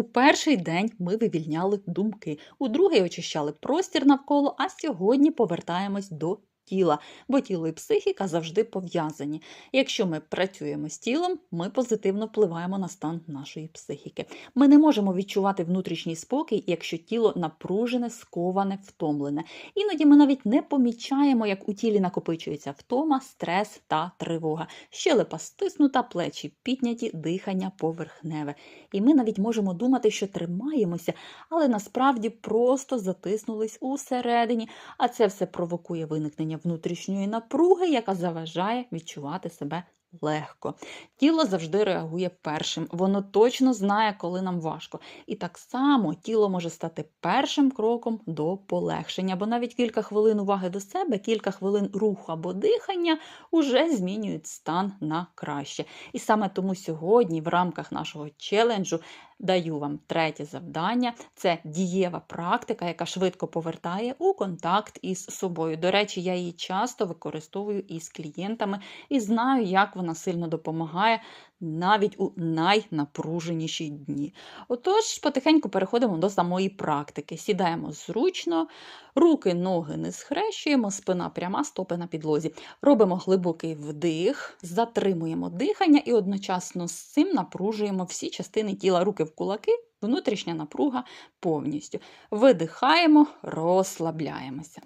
У перший день ми вивільняли думки, у другий очищали простір навколо, а сьогодні повертаємось до тіла, бо тіло і психіка завжди пов'язані. Якщо ми працюємо з тілом, ми позитивно впливаємо на стан нашої психіки. Ми не можемо відчувати внутрішній спокій, якщо тіло напружене, сковане, втомлене. Іноді ми навіть не помічаємо, як у тілі накопичується втома, стрес та тривога. Щелепа стиснута, плечі підняті, дихання поверхневе. І ми навіть можемо думати, що тримаємося, але насправді просто затиснулись усередині, а це все провокує виникнення внутрішньої напруги, яка заважає відчувати себе легко. Тіло завжди реагує першим, воно точно знає, коли нам важко. І так само тіло може стати першим кроком до полегшення, бо навіть кілька хвилин уваги до себе, кілька хвилин руху або дихання уже змінюють стан на краще. І саме тому сьогодні, в рамках нашого челенджу, даю вам третє завдання: це дієва практика, яка швидко повертає у контакт із собою. До речі, я її часто використовую із клієнтами і знаю, як вона сильно допомагає навіть у найнапруженіші дні. Отож, потихеньку переходимо до самої практики. Сідаємо зручно, руки, ноги не схрещуємо, спина пряма, стопи на підлозі. Робимо глибокий вдих, затримуємо дихання і одночасно з цим напружуємо всі частини тіла, руки в кулаки, внутрішня напруга повністю. Видихаємо, розслабляємося.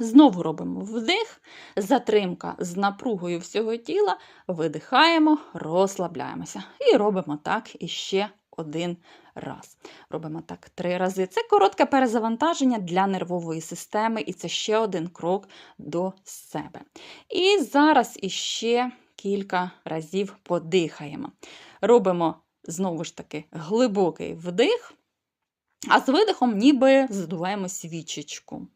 Знову робимо вдих, затримка з напругою всього тіла, видихаємо, розслабляємося. І робимо так іще один раз. Робимо так три рази. Це коротке перезавантаження для нервової системи, і це ще один крок до себе. І зараз іще кілька разів подихаємо. Робимо знову ж таки глибокий вдих, а з видихом ніби задуваємо свічечку.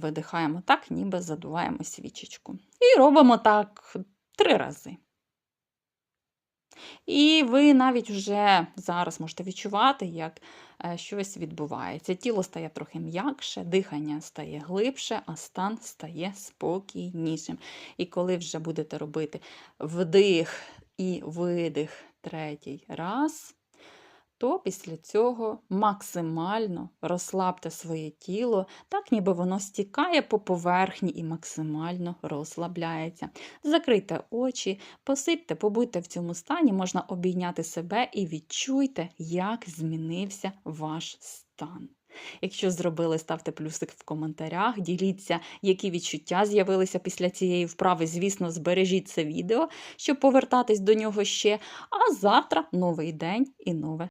Видихаємо так, ніби задуваємо свічечку. І робимо так три рази. І ви навіть вже зараз можете відчувати, як е, щось відбувається. Тіло стає трохи м'якше, дихання стає глибше, а стан стає спокійнішим. І коли вже будете робити вдих і видих третій раз, то після цього максимально розслабте своє тіло, так ніби воно стікає по поверхні і максимально розслабляється. Закрийте очі, посидьте, побудьте в цьому стані, можна обійняти себе і відчуйте, як змінився ваш стан. Якщо зробили, ставте плюсик в коментарях, діліться, які відчуття з'явилися після цієї вправи. Звісно, збережіть це відео, щоб повертатись до нього ще. А завтра новий день і нове